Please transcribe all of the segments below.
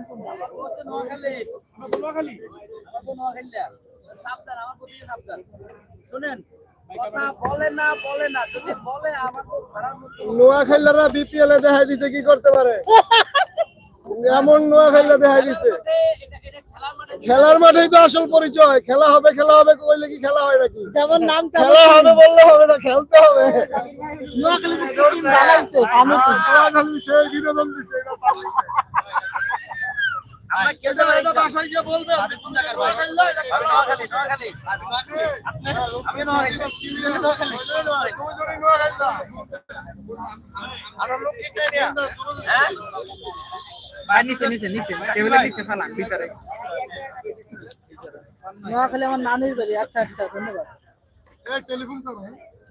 কোনটা? নোয়াখালী নোয়াখালী নোয়াখালী সাবধান আমার প্রতি সাবধান শুনেন নোয়াখাইলারা বিপিএল এ দেখাই দিছে কি করতে পারে? এমন নোয়াখাইলা দেখাই দিছে। খেলার মাঠে মাঠেই তো আসল পরিচয়। খেলা হবে খেলা হবে কইলে কি খেলা হয় নাকি? যেমন নাম খেলা হবে বললে হবে না খেলতে হবে। নোয়াখালী সেই বিনোদন দিছে নিচে নিচে নিচে। টেবিলের নিচে ফেলান ভিতরে। নোয়াখালী আমার নানির বাড়ি। আচ্ছা আচ্ছা ধন্যবাদ। এই টেলিফোন করো।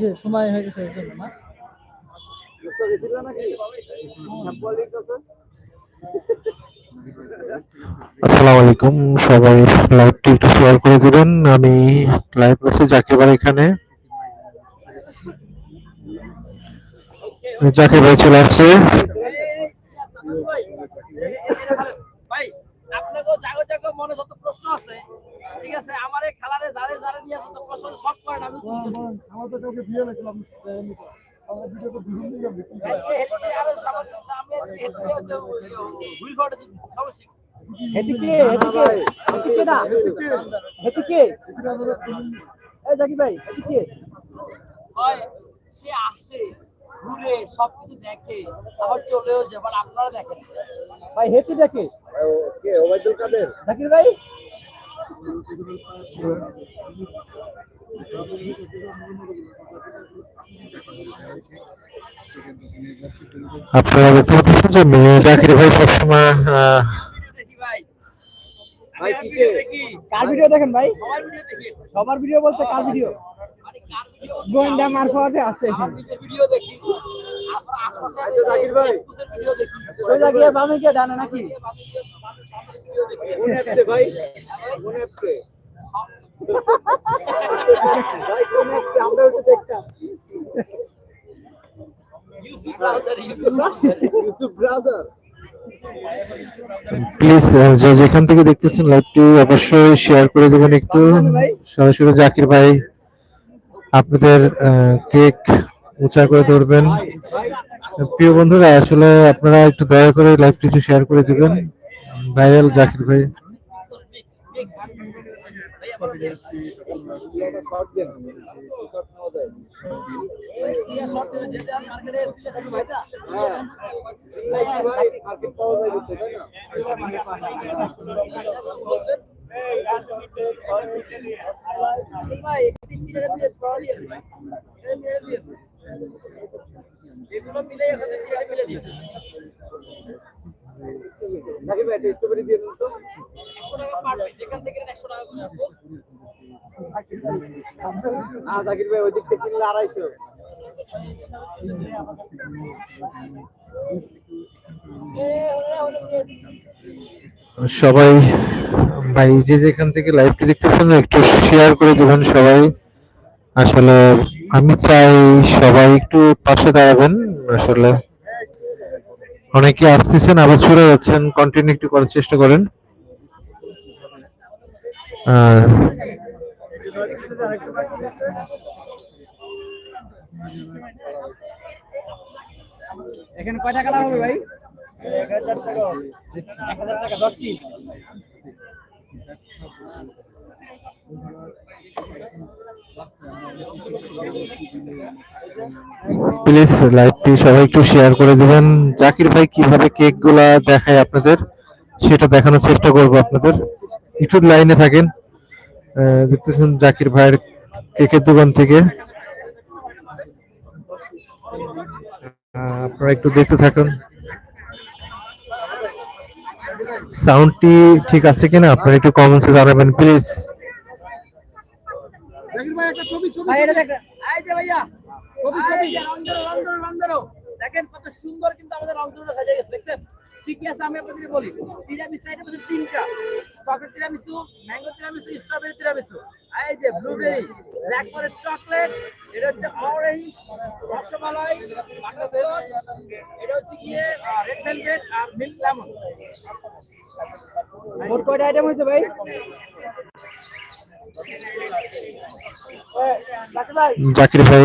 যে সময় হয়ে গেছে এর জন্য না। আসসালামু আলাইকুম, সবাই লাইভটি একটু শেয়ার করে দিবেন। আমি লাইভ জাকির ভাই এখানে। জাকির ভাই চলে আসছে। আপনাকেও জাগো জাগো মনে যত প্রশ্ন আছে ঠিক আছে আমার এই খেলারে যারে যারে নিয়ে যত প্রশ্ন সব করেন আমি আমার তো কাউকে দিয়ে লাগছিলাম আমার তো বিভিন্ন দিকে বিক্রি ভাই, এই হেডফোনে আরও সামান্য আছে, আমি এই হেডফোনে হচ্ছে ওই, ওই, হুইল ফাটে দিচ্ছি, সমস্যা কি? হেতিকে হেতিকে হেতিকে না? হেতিকে এই জাকি ভাই হেতিকে হয় সে আসে। ঘুরে সবকিছু দেখে আবার চলেও যায় বাট আপনারা দেখেন। ভাই হেতি দেখে? কে? ওবায়দুল কাদের জাকির ভাই? আপনারা দেখতে পাচ্ছেন যে মেয়ে জাকির ভাই সবসময় কার ভিডিও দেখেন ভাই? সবার ভিডিও সবার ভিডিও বলতে কার ভিডিও গোয়েন্দা মারফতে আছে ভিডিও দেখি। আচ্ছা, ডানে নাকি? ভাই আমরা দেখতাম। প্লিজ যে যেখান থেকে দেখতেছেন লাইভটি অবশ্যই শেয়ার করে দেবেন একটু। সরাসরি জাকির ভাই আপনাদের কেক উঁচা করে ধরবেন প্রিয় বন্ধুরা আসলে আপনারা একটু দয়া করে লাইভটি একটু শেয়ার করে দেবেন ভাইরাল জাকির ভাই ইয়া পাওয়া যায় এগুলো মিলে এখানে নাকি ভাই স্ট্রবেরি দিয়ে দিন তো একশো টাকা পারবে যেখান থেকে নেন একশো টাকা করে রাখব। না জাকির ভাই ওই দিক থেকে কিনলে আড়াইশো এ, ওরা ওরা দিয়ে সবাই, ভাই যে যেখান থেকে লাইভটি দেখতেছেন, একটু শেয়ার করে দেবেন সবাই। আসলে আমি চাই সবাই একটু পাশে দাঁড়াবেন, আসলে অনেকে আসতেছেন, আবার চলে যাচ্ছেন কন্টিনিউ একটু করার চেষ্টা করেন। এখানে কয়টা কালার হবে ভাই? প্লিজ লাইভটি সবাই একটু শেয়ার করে দিবেন। জাকির ভাই কীভাবে কেকগুলা দেখায় আপনাদের, সেটা দেখানোর চেষ্টা করব আপনাদের। একটু লাইনে থাকেন। দেখতেছেন জাকির ভাইয়ের কেকের দোকান থেকে। আপনারা একটু দেখতে থাকুন। সাউন্ডটি ঠিক আছে কিনা? আপনারা একটু কমেন্টসে জানাবেন প্লিজ জাকির ভাই একটা ছবি ছবি ভাই দেখেন। কত সুন্দর কিন্তু আমাদের রংধনুটা গেছে দেখছেন? কি কি আছে আমি বলি তিরামিসু আছে তিনটা। Chocolate tiramisu mango tiramisu strawberry tiramisu. এই যে ব্লুবেরি ব্ল্যাক ফরেস্ট চকলেট এটা হচ্ছে অরেঞ্জ রসমালাই বাটারস্কচ এটা হচ্ছে গিয়ে রেড ভেলভেট আর মিল্ক লেমন মোট কয়টা আইটেম হয়েছে ভাই? জাকির ভাই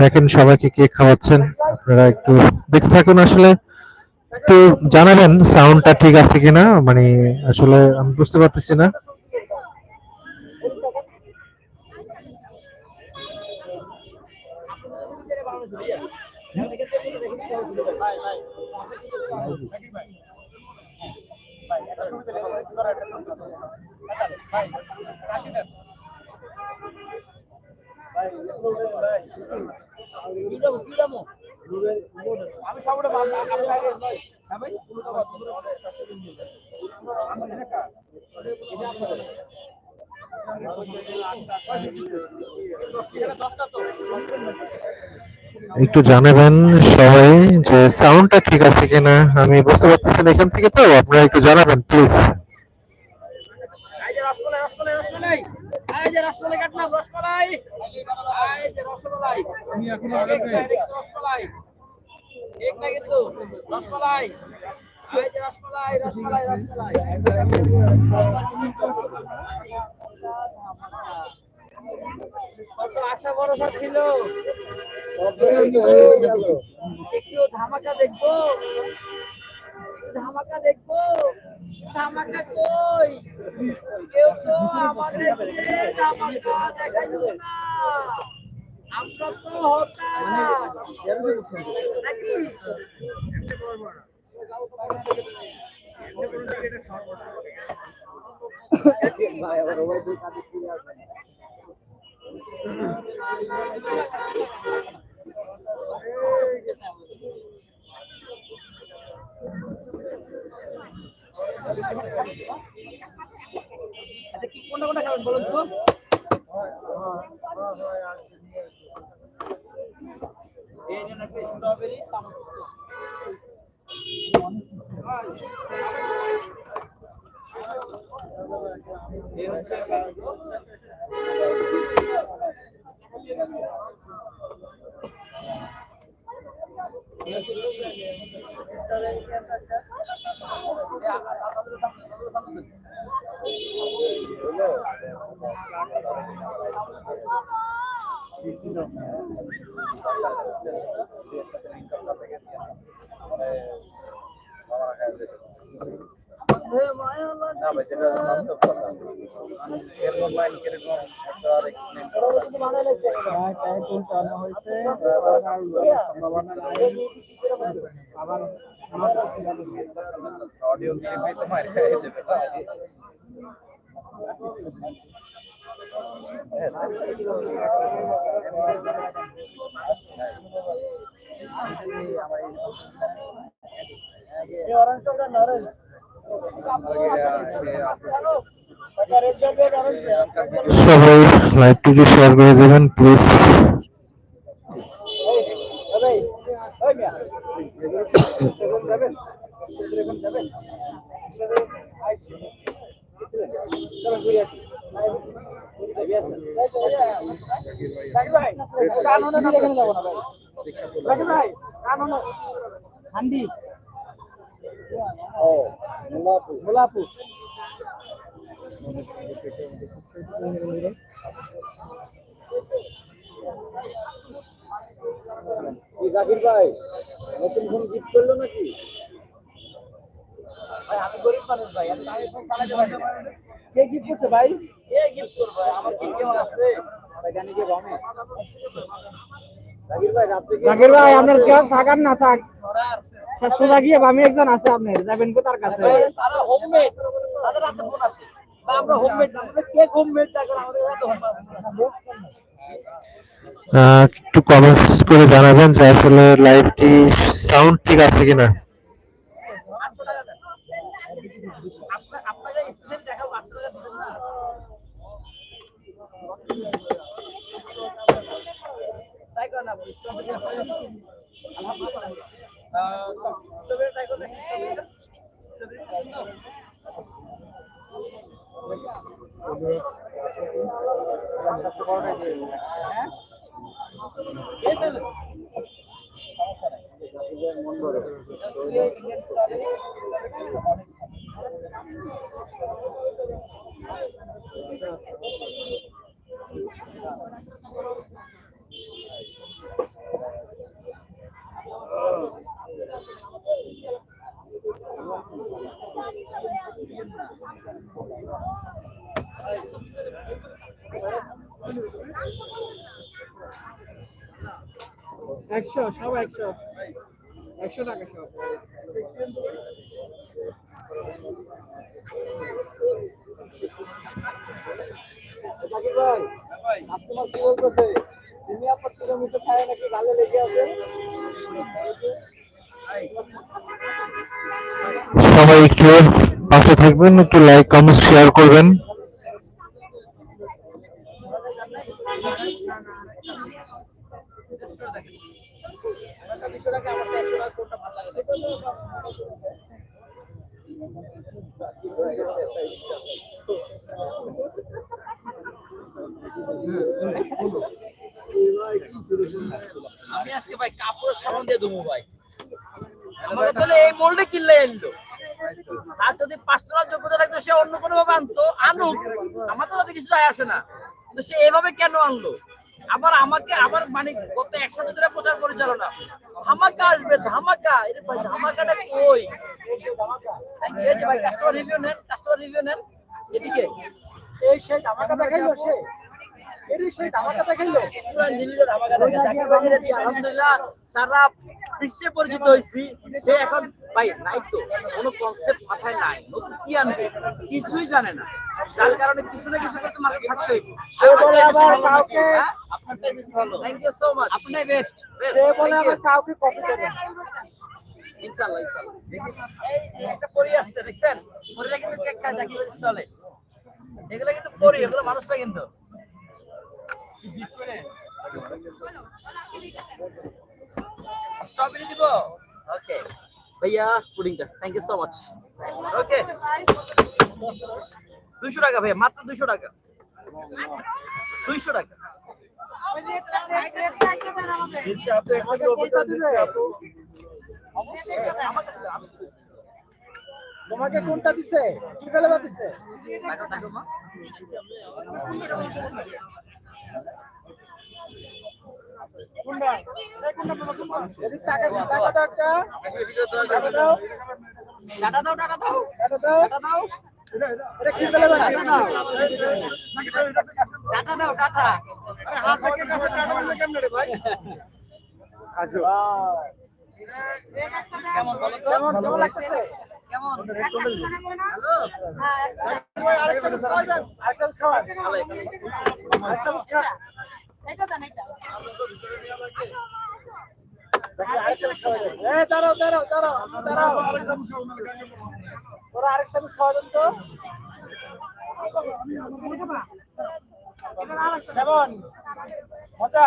দেখেন সবাইকে কেক খাওয়াচ্ছেন। আপনারা একটু দেখতে থাকুন আসলে। একটু জানাবেন সাউন্ডটা ঠিক আছে কিনা? মানে আসলে আমি বুঝতে পারতেছি না। হ্যাঁ ভাই। একটু জানাবেন সবাই যে সাউন্ডটা ঠিক আছে কিনা? আমি বুঝতে পারতেছি এখান থেকে তো, আপনারা একটু জানাবেন প্লিজ রসমালাই। এই যে রসমালাই কাটলাম রসমালাই। এই যে রসমালাই। আমি এখনও রসমালাই কেক না কিন্তু রসমালাই। এই যে রসমালাই রসমালাই রসমালাই। কত আশা ভরসা ছিল? একটু ধামাকা দেখব। ধামাকা দেখব। ধামাকা কই? কেউ তো আমাদের ধামাকা দেখাইলো না। আমরা তো হতাশ। নাকি? আচ্ছা কি কোনটা কোনটা খাবেন বলুন তো। না ভাই যেটা বাস্তব কথা। এরকম লাইন কীরকম? একটা অডিও দিয়ে ভাই তোমার খেয়ে দেবে সবাই লাইভটিকে শেয়ার করে দেবেন প্লিজ হান্ডি গোলাপু জাকির ভাই নতুন ফোন গিফট করল নাকি ভাই আমি গরিব মানুষ ভাই আমি ফোন কে গিফট করছে ভাই? জাকির ভাই আপনার কেউ থাকার না থাক। সোজা গিয়ে আমি একজন আছে আপনার। যাবেন কো তার কাছে একটু কমেন্টস করে জানাবেন যে আসলে লাইভটি সাউন্ড ঠিক আছে কিনা। একশো সব একশো। একশো টাকা সব। ভাই কাস্টমার কি বলতেছে? তুমি আপনার কিলোমিটার খায় নাকি গালে লেগে আছে? সবাই একটু পাশে থাকবেন একটু লাইক কমেন্ট শেয়ার করবেন। আমি আজকে ভাই কাপড় সাবান দিয়ে দেবো ভাই। আমাকে তাহলে এই মোল্ডে কিনলে এলো। আর যদি টাকা যোগ্যতা রাখতো সে অন্য কোনো ভাবে আনতো, আনুক। আমার তো কিছু যায় আসে না। কিন্তু সে এভাবে কেন আনলো? আবার আমাকে আবার মানে গত একসাথে ধরে প্রচার পরিচালনা। ধামাকা আসবে, ধামাকা। এর ভাই, ধামাকাটা কই? এই যে ভাই কাস্টমার রিভিউ নেন কাস্টমার রিভিউ নেন। এদিকে। এই সেই ধামাকা দেখাইলো সে? আলহামদুলিল্লাহ সারা বিশ্বে পরিচিত হয়েছি সে এখন ভাই নাই তো কোনো কনসেপ্ট মাথায় নাই। নতুন কি আনবে? কিছুই জানে না। যার কারণে কিছু না কিছু করতে মাথায় থাকতে হইব। সে বলে আবার কাউকে থ্যাংক ইউ সো মাচ আপনার বেস্ট সে বলে আবার কাউকে কপি করবে ইনশাআল্লাহ ইনশাআল্লাহ। এই একটা পরি আসছে দেখছেন? কিন্তু কেক খায় চলে। এগুলো কিন্তু পরি এগুলো মানুষরা কিন্তু। স্ট্রবেরি দিব? ওকে ভাইয়া পুডিংটা thank you so much okay দুইশো টাকা ভাইয়া মাত্র দুইশো টাকা। দুইশো টাকা। তোমাকে কোনটা দিছে? কি ফেলে দিছে? দাও টাটা দাও টাটা দাও। টাটা দাও দাও। টাটা দাও। টাটা হাত থেকে রে ভাই? আসো। কেমন কেমন লাগতেছে? দাঁড়াও দাঁড়াও দাঁড়াও দাঁড়াও ওরা আরেক চামচ খাওয়া দেন তো কেমন? মজা।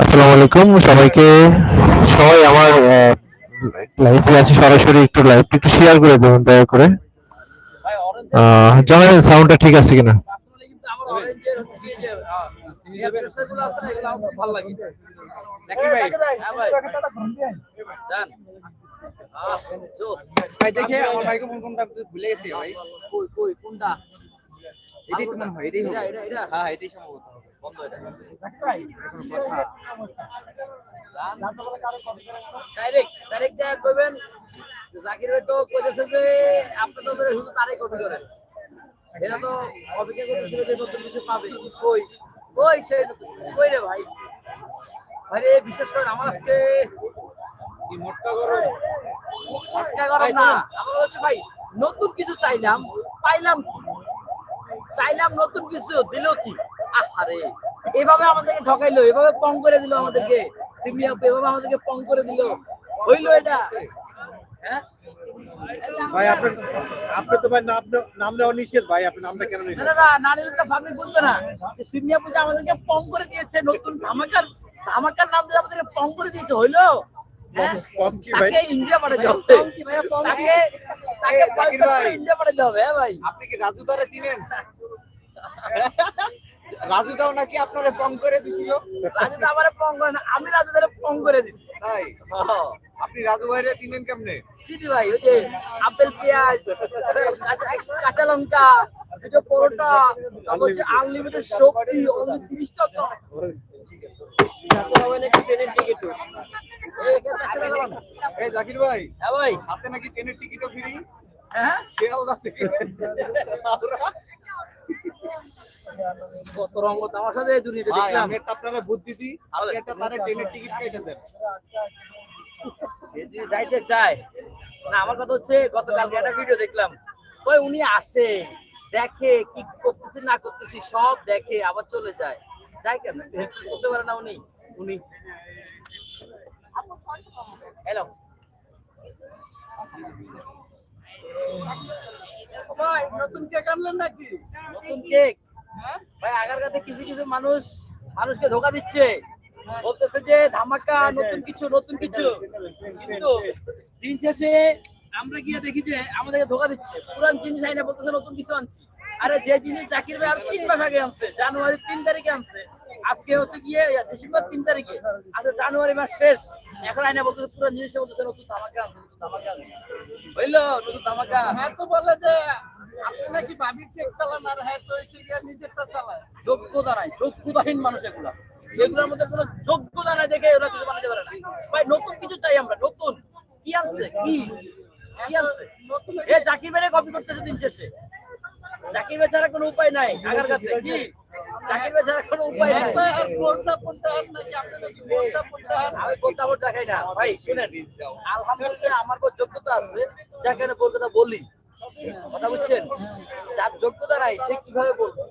আসসালামু আলাইকুম, সবাইকে, সবাই আমার লাইভে আছে, সরাসরি একটু লাইভটা একটু শেয়ার করে দেবেন, দয়া করে। জানাবেন সাউন্ডটা ঠিক আছে কিনা? ভালো লাগে। ভাই? হ্যাঁ দেখে আমার ভাইকে ফোন কোনটা ভুলে গেছি ভাই। কই কই কোনটা? এটাই তো মনে হয় এটাই হবে। এটা এটা। এটা হ্যাঁ এটাই সম্ভবত বন্ধ এটা ডাইরেক্ট ডাইরেক্ট যা কইবেন। জাকির ভাই তো কইতেছে যে আপনি তো শুধু তারই কপি করেন এরা তো অপেক্ষা করতেছিল যে নতুন কিছু পাবে। কই? কই সেই কই রে ভাই? ভাই রে বিশেষ করে আমার আজকে কি মোটকা গরম? ফটকা গরম না। আমার হচ্ছে ভাই নতুন কিছু চাইলাম। পাইলাম চাইলাম নতুন কিছু দিল কি? আহারে। এভাবে আমাদেরকে ঠকাইলো এভাবে পং করে দিল আমাদেরকে। সিমি আপু এভাবে আমাদেরকে পং করে দিল। হইল এটা। হ্যাঁ? ভাই আপনার আপনি তো ভাই নাম নাম নেওয়া নিষেধ ভাই আপনি নামটা কেন না নিলেন? না, না নিলে তো পাবলিক বুঝবে না। সিমিয়া পূজা আমাদেরকে পং করে দিয়েছে নতুন ধামাকার ধামাকার নাম দিয়ে আমাদেরকে পং করে দিয়েছে হইল? হ্যাঁ? পম কি ভাই? তাকে ইন্ডিয়া পাঠাতে হবে। তাকে তাকে জাকির ইন্ডিয়া পাঠাতে হবে হ্যাঁ ভাই। আপনি কি রাজু দারে চিনেন? রাজু দাও নাকি আপনারে পম করে দিছিল? রাজু তো আমারে পং করে না আমি রাজু ধরে পং করে দিছি। তাই? হ্যাঁ। আপনি রাজু ভাইরে চিনেন কেমনে? চিনি ভাই ওই যে আপেল পেঁয়াজ কাঁচা- লঙ্কা দুটো পরোটা তারপর হচ্ছে আনলিমিটেড অনলি তিরিশ টাকা এই জাকির ভাই হ্যাঁ ভাই। হাতে নাকি ট্রেনের টিকিটও ফ্রি? হ্যাঁ? শিয়ালদা থেকে। হাওড়া। কত রঙ আমার সাথে এই দেখলাম। আপনারা বুদ্ধি দিই আপনি একটা তারে ট্রেনের টিকিট কেটে দেন। সে যদি যাইতে চায়। না আমার কথা হচ্ছে গতকালকে একটা ভিডিও দেখলাম। ওই উনি আসে দেখে কি করতেছি না করতেছি সব দেখে আবার চলে যায়। যায় কেন? হেল্প করতে পারে না উনি? উনি। হ্যালো ভাই নতুন কেক আনলেন নাকি? নতুন কেক ভাই আগারগাতে কিছু কিছু মানুষ মানুষকে ধোকা দিচ্ছে। বলতেছে যে ধামাকা নতুন কিছু নতুন কিছু। কিন্তু দিন শেষে আমরা গিয়ে দেখি যে আমাদেরকে ধোকা দিচ্ছে। পুরান জিনিস আইনা বলতেছে নতুন কিছু আনছি। আরে যে জিনিস জাকির ভাই আর তিন মাস আগে আনছে জানুয়ারি তিন তারিখে আনছে। আজকে হচ্ছে গিয়ে ডিসেম্বর তিন তারিখে। আচ্ছা জানুয়ারি মাস শেষ। এখন আইনা বলতেছে পুরান জিনিস বলতেছে নতুন ধামাকা আনছে নতুন ধামাকা আনছে। বুঝলো? নতুন ধামাকা। হ্যাঁ তো বলে যে আপনি নাকি ভাবির কেক চালান আর হ্যাঁ তো নিজেরটা চালায়। যোগ্যতা নাই যোগ্যতাহীন মানুষ এগুলা। এগুলোর মধ্যে কোনো যোগ্যতা নাই দেখে ওরা কিছু বানাতে পারে না। ভাই নতুন কিছু চাই আমরা নতুন। কি আনছে? কি? কি আনছে? এ জাকির কপি করতেছে দিন শেষে। জাকির ভাই ছাড়া কোনো উপায় নাই আগার কাছে কি? জাকির ভাই ছাড়া কোনো উপায় নাই। কোনটা কোনটা নাকি? আপনি কোনটা কোনটা আমি বলতে আমার দেখাই না। ভাই শুনেন আলহামদুলিল্লাহ আমার কোনো যোগ্যতা আছে। যাকে আমি বলতে বলি কথা বুঝছেন? যার যোগ্যতা নাই সে কীভাবে বলবে?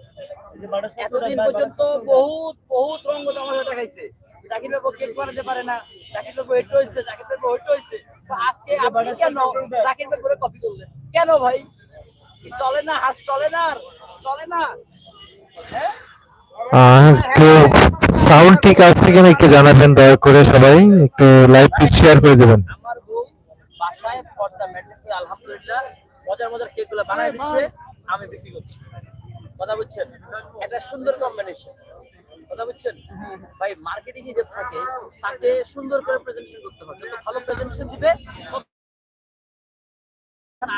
এতদিন পর্যন্ত বহুত বহুত রঙ্গ তামাশা দেখাইছে। জাকির বাবু কেক বানাতে পারে না জাকির বাবু হেট হয়েছে জাকির বাবু হেট হয়েছে আজকে আপনি কেন জাকির বাবু কপি করলেন? কেন ভাই? চলে না হাস চলে না আর? চলে না? হ্যাঁ? সাউন্ড ঠিক আছে কিনা একটু জানাবেন দয়া করে সবাই। একটু লাইভ শেয়ার করে দেবেন। আমার বউ বাসায় পর্দা মেট্রিক আলহামদুলিল্লাহ মজার মজার কেকগুলো বানায় দিচ্ছে আমি বিক্রি করছি। কথা বুঝছেন? একটা সুন্দর কম্বিনেশন কথা বুঝছেন? ভাই মার্কেটিং এ যে থাকে, তাকে সুন্দর করে প্রেজেন্টেশন করতে হবে। যত ভালো প্রেজেন্টেশন দিবে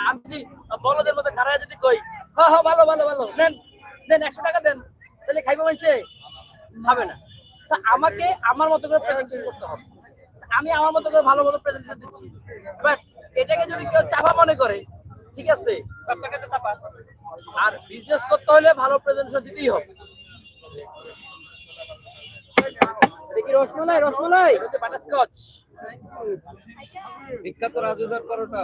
আমি যদি বড়দের মধ্যে খারাপ যদি কই হ্যাঁ হ্যাঁ ভালো ভালো ভালো, নেন দেন একশো টাকা দেন, তাহলে খাইবে বলছে? খাবে না। আমাকে আমার মতো করে প্রেজেন্টেশন করতে হবে। আমি আমার মতো করে ভালো মতো প্রেজেন্টেশন দিচ্ছি। বাট এটাকে যদি কেউ চাপা মনে করে ঠিক আছে? চাপা আর বিজনেস করতে হলে ভালো প্রেজেন্টেশন দিতেই হবে। দেখি রসমালাই রসমালাই। বাটারস্কচ। বিখ্যাত রাজুদার পরোটা।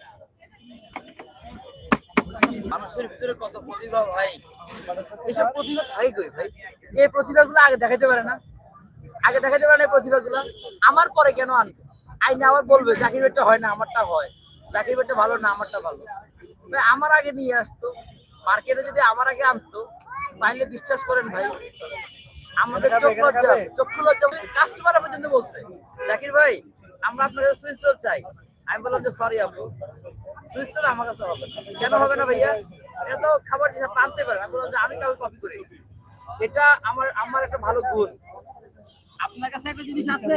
মানুষের ভিতরে কত প্রতিভা ভাই? এইসব প্রতিভা থাকে কই ভাই? এই প্রতিভাগুলো আগে দেখাইতে পারে না। আগে দেখাইতে পারে না প্রতিভাগুলো। আমার পরে কেন আনবে? আইনে আবার বলবে চাকরি বেটটা হয় না আমারটা হয়। চাকরি বেটটা ভালো না আমারটা ভালো। ভাই আমার আগে নিয়ে আসতো। মার্কেটে যদি আমার আগে আনতো তাহলে বিশ্বাস করেন ভাই আমাদের চোখ লজ্জা চক্ষু লজ্জা কাস্টমার পর্যন্ত বলছে জাকির ভাই আমরা আপনার কাছে সুইচ চাই। আমি বললাম যে সরি আপু। সুইচ আমার কাছে হবে না। কেন হবে না ভাইয়া? এটা তো খাবার জিনিস টানতে পারেন। আমি বললাম যে আমি কাউকে কপি করি। এটা আমার আমার একটা ভালো গুণ। আপনার কাছে একটা জিনিস আছে?